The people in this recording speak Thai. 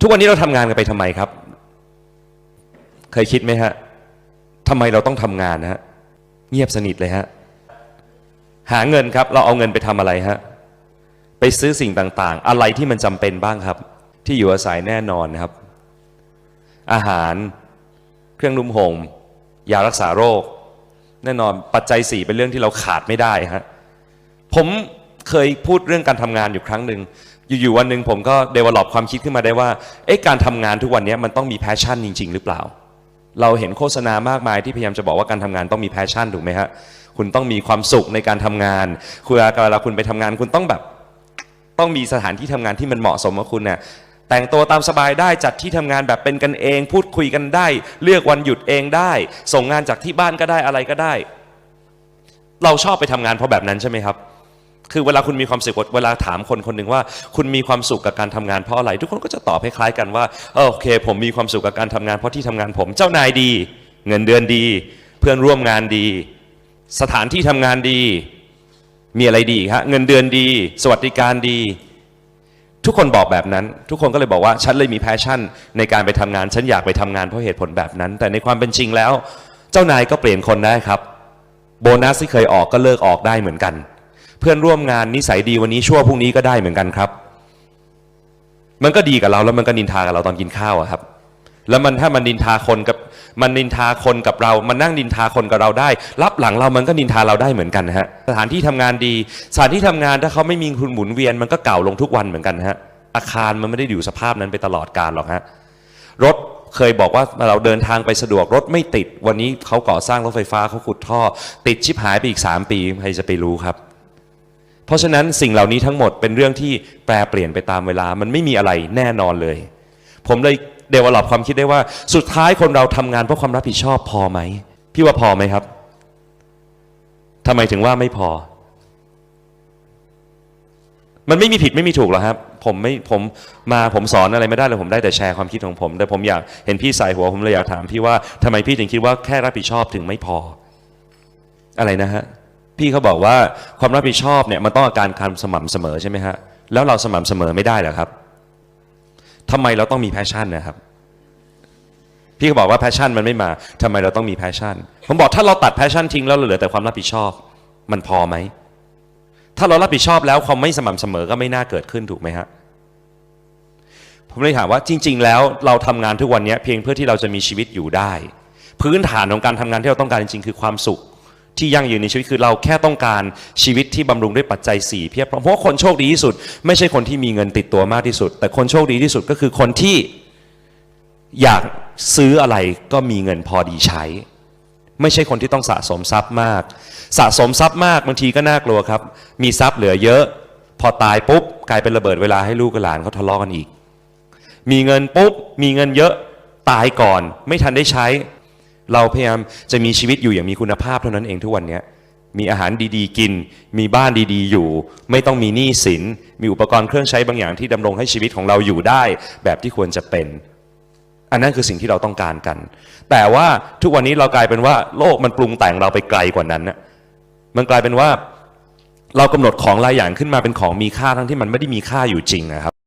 ทุกวันนี้เราทำงานกันไปทำไมครับ เคยคิดไหมฮะทำไมเราต้องทำงานนะฮะเงียบสนิทเลยฮะหาเงินครับ เราเอาเงินไปทำอะไรฮะไปซื้อสิ่งต่างๆ อะไรที่มันจำเป็นบ้างครับ ที่อยู่อาศัยแน่นอนครับ อาหารเครื่องนุ่มห่มยารักษาโรค แน่นอนปัจจัยสี่เป็นเรื่องที่เราขาดไม่ได้ฮะผมเคยพูดเรื่องการทำงานอยู่ครั้งหนึ่ง อยู่ๆวันหนึ่งผมก็เดเวล็อปความคิดขึ้นมาได้ว่าเอ๊ะการทำงานทุกวันนี้มันต้องมีแพชชั่นจริง ๆ หรือเปล่า เราเห็นโฆษณามากมายที่พยายามจะบอกว่าการทำงานต้องมีแพชชั่นถูกไหมฮะคุณต้องมีความสุขในการทำงาน คุณเวลาคุณไปทำงาน คุณต้องแบบต้องมีสถานที่ทำงานที่มันเหมาะสมกับคุณเนี่ยแต่งตัวตามสบายได้จัดที่ทำงานแบบเป็นกันเอง พูดคุยกันได้ เลือกวันหยุดเองได้ ส่งงานจากที่บ้านก็ได้อะไรก็ได้ เราชอบไปทำงานเพราะแบบนั้นใช่ไหมครับ คือเวลาคุณมีความสุขเวลาถามคนคนหนึ่งว่า คุณมีความสุขกับการทำงานเพราะอะไร ทุกคนก็จะตอบคล้ายๆกันว่าโอเค ผมมีความสุขกับการทำงานเพราะที่ทำงานผมเจ้านายดี เงินเดือนดี เพื่อนร่วมงานดี สถานที่ทำงานดี มีอะไรดีฮะเงินเดือนดี สวัสดิการดี ทุกคนบอกแบบนั้น ทุกคนก็เลยบอกว่าฉันเลยมีแพชชั่น ในการไปทำงานฉันอยากไปทำงานเพราะเหตุผลแบบนั้น แต่ในความเป็นจริงแล้ว เจ้านายก็เปลี่ยนคนได้ครับ โบนัสที่เคยออกก็เลิกออกได้เหมือนกัน เพื่อนร่วมงานนิสัยดีวันนี้ชั่วพรุ่งนี้ก็ได้เหมือนกันครับ มันก็ดีกับเราแล้วมันก็นินทากับเราตอนกินข้าวอะครับ แล้วมันถ้ามันนินทาคนกับมันนินทาคนกับเรา มันนั่งนินทาคนกับเราได้ รับหลังเรามันก็นินทาเราได้เหมือนกันนะฮะสถานที่ทำงานดี สถานที่ทำงานถ้าเขาไม่มีคุณหมุนเวียนมันก็เก่าลงทุกวันเหมือนกันฮะอาคารมันไม่ได้อยู่สภาพนั้นไปตลอดกาลหรอกฮะรถเคยบอกว่าเราเดินทางไปสะดวกรถไม่ติด วันนี้เขาก่อสร้างรถไฟฟ้าเขาขุดท่อ ติดชิบหายไปอีก 3 ปีใครจะไปรู้ครับ เพราะฉะนั้นสิ่งเหล่านี้ทั้งหมดเป็นเรื่องที่แปรเปลี่ยนไปตามเวลา มันไม่มีอะไรแน่นอนเลย ผมเลยเดเวลลอปความคิดได้ว่า สุดท้ายคนเราทำงานเพราะความรับผิดชอบพอไหม พี่ว่าพอไหมครับทำไมถึงว่าไม่พอ มันไม่มีผิดไม่มีถูกหรอครับ ผมไม่ผมมาผมสอนอะไรไม่ได้เลยผมได้แต่แชร์ความคิดของผม แต่ผมอยากเห็นพี่ใส่หัวผมเลยอยากถามพี่ว่าทำไมพี่ถึงคิดว่าแค่รับผิดชอบถึงไม่พอ อะไรนะฮะ พี่เขาบอกว่าความรับผิดชอบเนี่ยมันต้องอาการการสม่ำเสมอใช่ไหมฮะแล้วเราสม่ำเสมอไม่ได้เหรอครับทำไมเราต้องมีแพชชั่นนะครับ พี่ก็บอกว่าแพชชั่นมันไม่มาทำไมเราต้องมีแพชชั่น ผมบอกถ้าเราตัดแพชชั่นทิ้งแล้วเราเหลือแต่ความรับผิดชอบ มันพอไหม ถ้าเรารับผิดชอบแล้วความไม่สม่ำเสมอก็ไม่น่าเกิดขึ้นถูกไหมฮะผมเลยถามว่าจริง ๆ แล้วเราทำงานทุกวันนี้เพียงเพื่อที่เราจะมีชีวิตอยู่ได้ พื้นฐานของการทำงานที่เราต้องการจริงๆคือความสุข ที่ยั่งยืนในชีวิตคือเราแค่ต้องการชีวิตที่บำรุงด้วยปัจจัย4เพียบพร้อมเพราะคนโชคดีที่สุด ไม่ใช่คนที่มีเงินติดตัวมากที่สุด แต่คนโชคดีที่สุดก็คือคนที่อยากซื้ออะไรก็มีเงินพอดีใช้ ไม่ใช่คนที่ต้องสะสมทรัพย์มาก สะสมทรัพย์มากบางทีก็น่ากลัวครับ มีทรัพย์เหลือเยอะ พอตายปุ๊บกลายเป็นระเบิดเวลาให้ลูกกับหลานเขาทะเลาะกันอีก มีเงินปุ๊บมีเงินเยอะตายก่อน ไม่ทันได้ใช้ เราพยายามจะมีชีวิตอยู่อย่างมีคุณภาพเท่านั้นเองทุกวันนี้มีอาหารดีๆ กิน มีบ้านดีๆ อยู่ ไม่ต้องมีหนี้สิน มีอุปกรณ์เครื่องใช้บางอย่างที่ดำรงให้ชีวิตของเราอยู่ได้ แบบที่ควรจะเป็น อันนั้นคือสิ่งที่เราต้องการกัน แต่ว่าทุกวันนี้เรากลายเป็นว่า โลกมันปรุงแต่งเราไปไกลกว่านั้นนะมันกลายเป็นว่า เรากำหนดของหลายอย่างขึ้นมาเป็นของมีค่าทั้งที่มันไม่ได้มีค่าอยู่จริงนะครับ